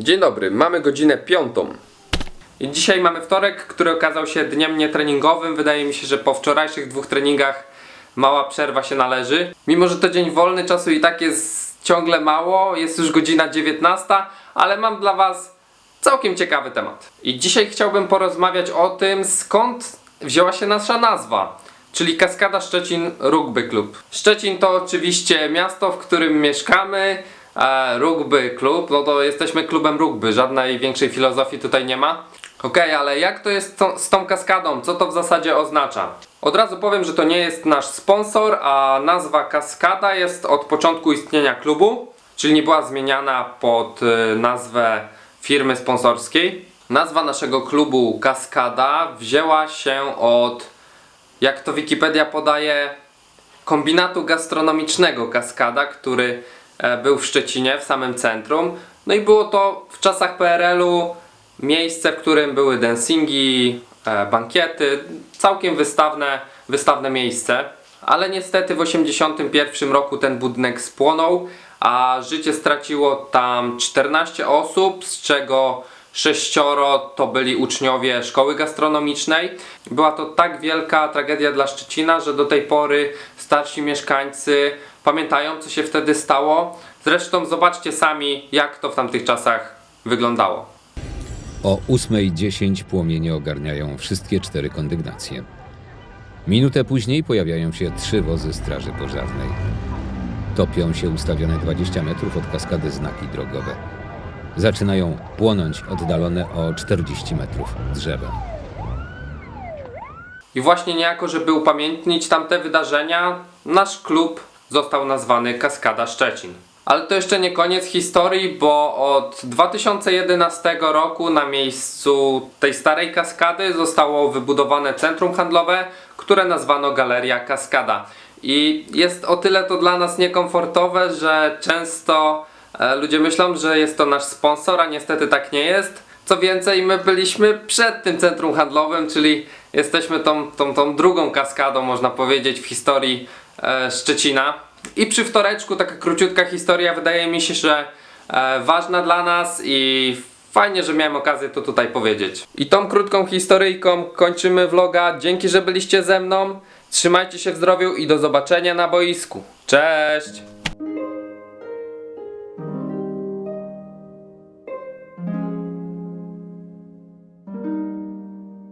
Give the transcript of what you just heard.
Dzień dobry, mamy godzinę piątą. I dzisiaj mamy wtorek, który okazał się dniem nietreningowym. Wydaje mi się, że po wczorajszych dwóch treningach mała przerwa się należy. Mimo, że to dzień wolny, czasu i tak jest ciągle mało, jest już godzina 19, ale mam dla Was całkiem ciekawy temat. I dzisiaj chciałbym porozmawiać o tym, skąd wzięła się nasza nazwa, czyli Kaskada Szczecin Rugby Club. Szczecin to oczywiście miasto, w którym mieszkamy. E, rugby Club, no to jesteśmy klubem rugby, żadnej większej filozofii tutaj nie ma. Okej, ale jak to jest to, z tą kaskadą? Co to w zasadzie oznacza? Od razu powiem, że to nie jest nasz sponsor, a nazwa Kaskada jest od początku istnienia klubu, czyli nie była zmieniana pod y, nazwę firmy sponsorskiej. Nazwa naszego klubu Kaskada wzięła się od, jak to Wikipedia podaje, kombinatu gastronomicznego Kaskada, który był w Szczecinie, w samym centrum. No i było to w czasach PRL-u miejsce, w którym były dancingi, e, bankiety, całkiem wystawne, wystawne miejsce. Ale niestety w 1981 roku ten budynek spłonął, a życie straciło tam 14 osób, z czego sześcioro to byli uczniowie szkoły gastronomicznej. Była to tak wielka tragedia dla Szczecina, że do tej pory starsi mieszkańcy pamiętają, co się wtedy stało. Zresztą zobaczcie sami, jak to w tamtych czasach wyglądało. O 8.10 płomienie ogarniają wszystkie cztery kondygnacje. Minutę później pojawiają się trzy wozy straży pożarnej. Topią się ustawione 20 metrów od kaskady znaki drogowe. Zaczynają płonąć oddalone o 40 metrów drzewa. I właśnie niejako, żeby upamiętnić tamte wydarzenia, nasz klub został nazwany Kaskada Szczecin. Ale to jeszcze nie koniec historii, bo od 2011 roku na miejscu tej starej kaskady zostało wybudowane centrum handlowe, które nazwano Galeria Kaskada. I jest o tyle to dla nas niekomfortowe, że często e, ludzie myślą, że jest to nasz sponsor, a niestety tak nie jest. Co więcej, my byliśmy przed tym centrum handlowym, czyli jesteśmy tą, tą, tą drugą kaskadą, można powiedzieć, w historii Szczecina. I przy wtoreczku taka króciutka historia wydaje mi się, że e, ważna dla nas i fajnie, że miałem okazję to tutaj powiedzieć. I tą krótką historyjką kończymy vloga. Dzięki, że byliście ze mną. Trzymajcie się w zdrowiu i do zobaczenia na boisku. Cześć!